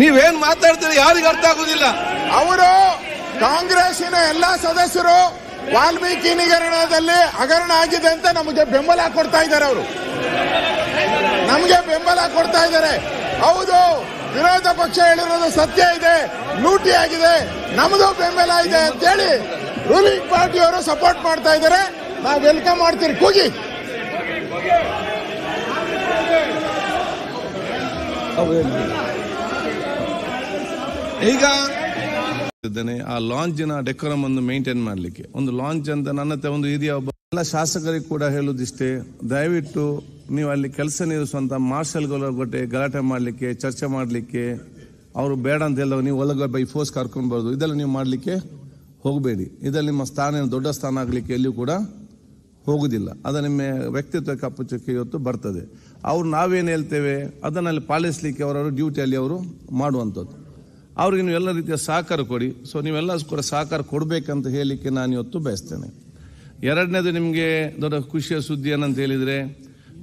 ನೀವೇನ್ ಮಾತಾಡ್ತೀರಿ ಯಾರಿಗೂ ಅರ್ಥ ಆಗುದಿಲ್ಲ. ಅವರು ಕಾಂಗ್ರೆಸ್ಸಿನ ಎಲ್ಲಾ ಸದಸ್ಯರು ವಾಲ್ಮೀಕಿ ನಿಗರಣದಲ್ಲಿ ಹಗರಣ ಆಗಿದೆ ಅಂತ ನಮಗೆ ಬೆಂಬಲ ಕೊಡ್ತಾ ಇದ್ದಾರೆ ಅವರು. ನಮಗೆ ಬೆಂಬಲ ಕೊಡ್ತಾ ಇದ್ದಾರೆ. ಹೌದು, ವಿರೋಧ ಪಕ್ಷ ಹೇಳಿರೋದು ಸತ್ಯ ಇದೆ ಲೂಟಿ ಆಗಿದೆ ನಮ್ದು ಬೆಂಬಲ ಇದೆ ಅಂತೇಳಿ ರೂಲಿಂಗ್ ಪಾರ್ಟಿಯವರು ಸಪೋರ್ಟ್ ಮಾಡ್ತಾ ಇದ್ದಾರೆ. ನಾವು ವೆಲ್ಕಮ್ ಮಾಡ್ತೀರಿ, ಕೂಗಿ. ಈಗ ಆ ಲಾಂಜಿನ ಡೆಕೋರಮ್ ಅನ್ನು ಮೇಂಟೈನ್ ಮಾಡಲಿಕ್ಕೆ. ಒಂದು ಲಾಂಚ್ ಅಂತ ನನ್ನ ಒಂದು ಹಿರಿಯ ಎಲ್ಲ ಶಾಸಕರಿಗೆ ಕೂಡ ಹೇಳುದಿಷ್ಟೇ, ದಯವಿಟ್ಟು ನೀವು ಅಲ್ಲಿ ಕೆಲಸ ನಿರ್ವಹಿಸುವಂತ ಮಾರ್ಷಲ್ಗಳ ಜೊತೆ ಗಲಾಟೆ ಮಾಡಲಿಕ್ಕೆ, ಚರ್ಚೆ ಮಾಡಲಿಕ್ಕೆ, ಅವರು ಬೇಡ ಅಂತ ಹೇಳಿದಾಗ ನೀವು ಒಳಗೆ ಬೈ ಫೋರ್ಸ್ ಕರ್ಕೊಂಡು ಬರೋದು. ಇದೆಲ್ಲ ನೀವು ಮಾಡಲಿಕ್ಕೆ ಹೋಗಬೇಡಿ. ಇದರಲ್ಲಿ ನಿಮ್ಮ ಸ್ಥಾನ ದೊಡ್ಡ ಸ್ಥಾನ ಆಗಲಿಕ್ಕೆ ಎಲ್ಲಿಯೂ ಕೂಡ ಹೋಗುದಿಲ್ಲ. ಅದು ನಿಮ್ಮ ವ್ಯಕ್ತಿತ್ವ ಕಪ್ಪುಚಕ್ಕೆ ಇವತ್ತು ಬರ್ತದೆ. ಅವ್ರು ನಾವೇನು ಹೇಳ್ತೇವೆ, ಅದನ್ನಲ್ಲಿ ಪಾಲಿಸಲಿಕ್ಕೆ ಅವರವರು ಡ್ಯೂಟಿಯಲ್ಲಿ ಅವರು ಮಾಡುವಂಥದ್ದು. ಅವ್ರಿಗೆ ನೀವು ಎಲ್ಲ ರೀತಿಯ ಸಹಕಾರ ಕೊಡಿ. ಸೊ ನೀವೆಲ್ಲ ಕೂಡ ಸಹಕಾರ ಕೊಡಬೇಕಂತ ಹೇಳಲಿಕ್ಕೆ ನಾನು ಇವತ್ತು ಬಯಸ್ತೇನೆ. ಎರಡನೇದು ನಿಮಗೆ ದೊಡ್ಡ ಖುಷಿಯ ಸುದ್ದಿ ಏನಂತ ಹೇಳಿದರೆ,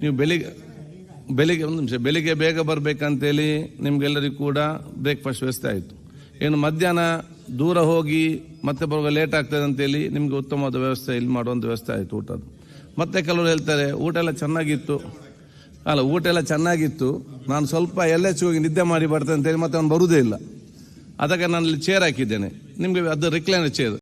ನೀವು ಬೆಳಿಗ್ಗೆ ಬೆಳಿಗ್ಗೆ ಒಂದು ನಿಮಿಷ, ಬೆಳಿಗ್ಗೆ ಬೇಗ ಬರಬೇಕಂತೇಳಿ ನಿಮಗೆಲ್ಲರಿಗೂ ಕೂಡ ಬ್ರೇಕ್ಫಾಸ್ಟ್ ವ್ಯವಸ್ಥೆ ಆಯಿತು. ಏನು ಮಧ್ಯಾಹ್ನ ದೂರ ಹೋಗಿ ಮತ್ತೆ ಬರುವಾಗ ಲೇಟ್ ಆಗ್ತದೆ ಅಂತೇಳಿ ನಿಮಗೆ ಉತ್ತಮವಾದ ವ್ಯವಸ್ಥೆ ಇಲ್ಲಿ ಮಾಡುವಂಥ ವ್ಯವಸ್ಥೆ ಆಯಿತು ಊಟದ್ದು. ಮತ್ತೆ ಕೆಲವರು ಹೇಳ್ತಾರೆ, ಊಟ ಎಲ್ಲ ಚೆನ್ನಾಗಿತ್ತು. ಅಲ್ಲ, ಊಟ ಎಲ್ಲ ಚೆನ್ನಾಗಿತ್ತು. ನಾನು ಸ್ವಲ್ಪ ಎಲ್ಲೆಚ್ಚು ಹೋಗಿ ನಿದ್ದೆ ಮಾಡಿ ಬರ್ತೇನೆ ಅಂತೇಳಿ ಮತ್ತೆ ಅವ್ನು ಬರುವುದೇ ಇಲ್ಲ. ಅದಕ್ಕೆ ನಾನು ಚೇರ್ ಹಾಕಿದ್ದೇನೆ. ನಿಮಗೆ ಅದು ರಿಕ್ಲೈನರ್ ಚೇರ್